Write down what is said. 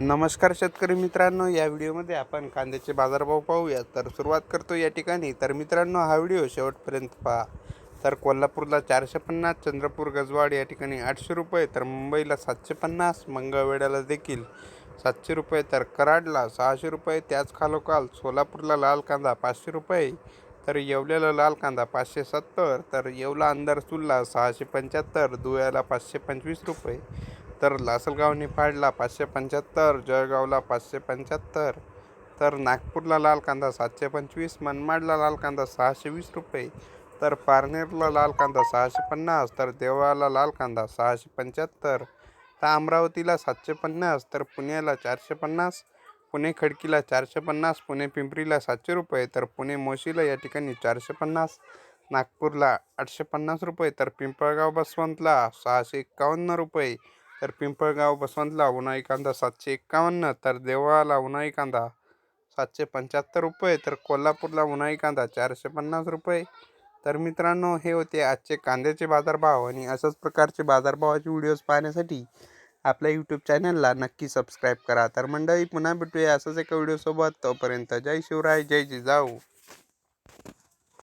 नमस्कार शेतकरी मित्रांनो या व्हिडिओमध्ये आपण कांद्याचे बाजारभाव पाहूया. तर सुरुवात करतो या ठिकाणी. तर मित्रांनो हा व्हिडिओ शेवटपर्यंत पहा. तर कोल्हापूरला चारशे पन्नास चंद्रपूर गजवाड या ठिकाणी आठशे रुपये तर मुंबईला सातशे पन्नास मंगळवेड्याला देखील सातशे रुपये तर कराडला सहाशे रुपये त्याच खालोखाल सोलापूरला लाल कांदा पाचशे रुपये तर येवल्याला लाल कांदा पाचशे सत्तर तर येवला अंदरसूलला सहाशे पंच्याहत्तर धुळ्याला पाचशे पंचवीस रुपये तर लासलगावने निफाडला पाचशे पंच्याहत्तर जळगावला पाचशे पंच्याहत्तर. तर नागपूरला लाल कांदा सातशे पंचवीस मनमाडला लाल कांदा सहाशे वीस रुपये. तर पारनेरला लाल कांदा सहाशे पन्नास तर देवळाला लाल कांदा सहाशे पंच्याहत्तर. तर अमरावतीला सातशे पन्नास तर पुण्याला चारशे पन्नास. पुणे खडकीला चारशे पन्नास पुणे पिंपरीला सातशे रुपये तर पुणे मोशीला या ठिकाणी चारशे पन्नास. नागपूरला आठशे पन्नास रुपये तर पिंपळगाव बसवंतला सहाशे एक्कावन्न रुपये. तर पिंपळगाव बसवंतला उन्हाळी कांदा सातशे एक्कावन्न तर देवळाला उन्हाळी कांदा सातशे पंच्याहत्तर रुपये तर कोल्हापूरला उन्हाळी कांदा चारशे पन्नास रुपये. तर मित्रांनो हे होते आजचे कांद्याचे बाजारभाव आणि अशाच प्रकारचे बाजारभावाचे व्हिडिओज पाहण्यासाठी आपल्या यूट्यूब चॅनलला नक्की सबस्क्राईब करा. तर मंडळी पुन्हा भेटूया असंच एका व्हिडिओसोबत. तोपर्यंत जय शिवराय जय जिजाऊ.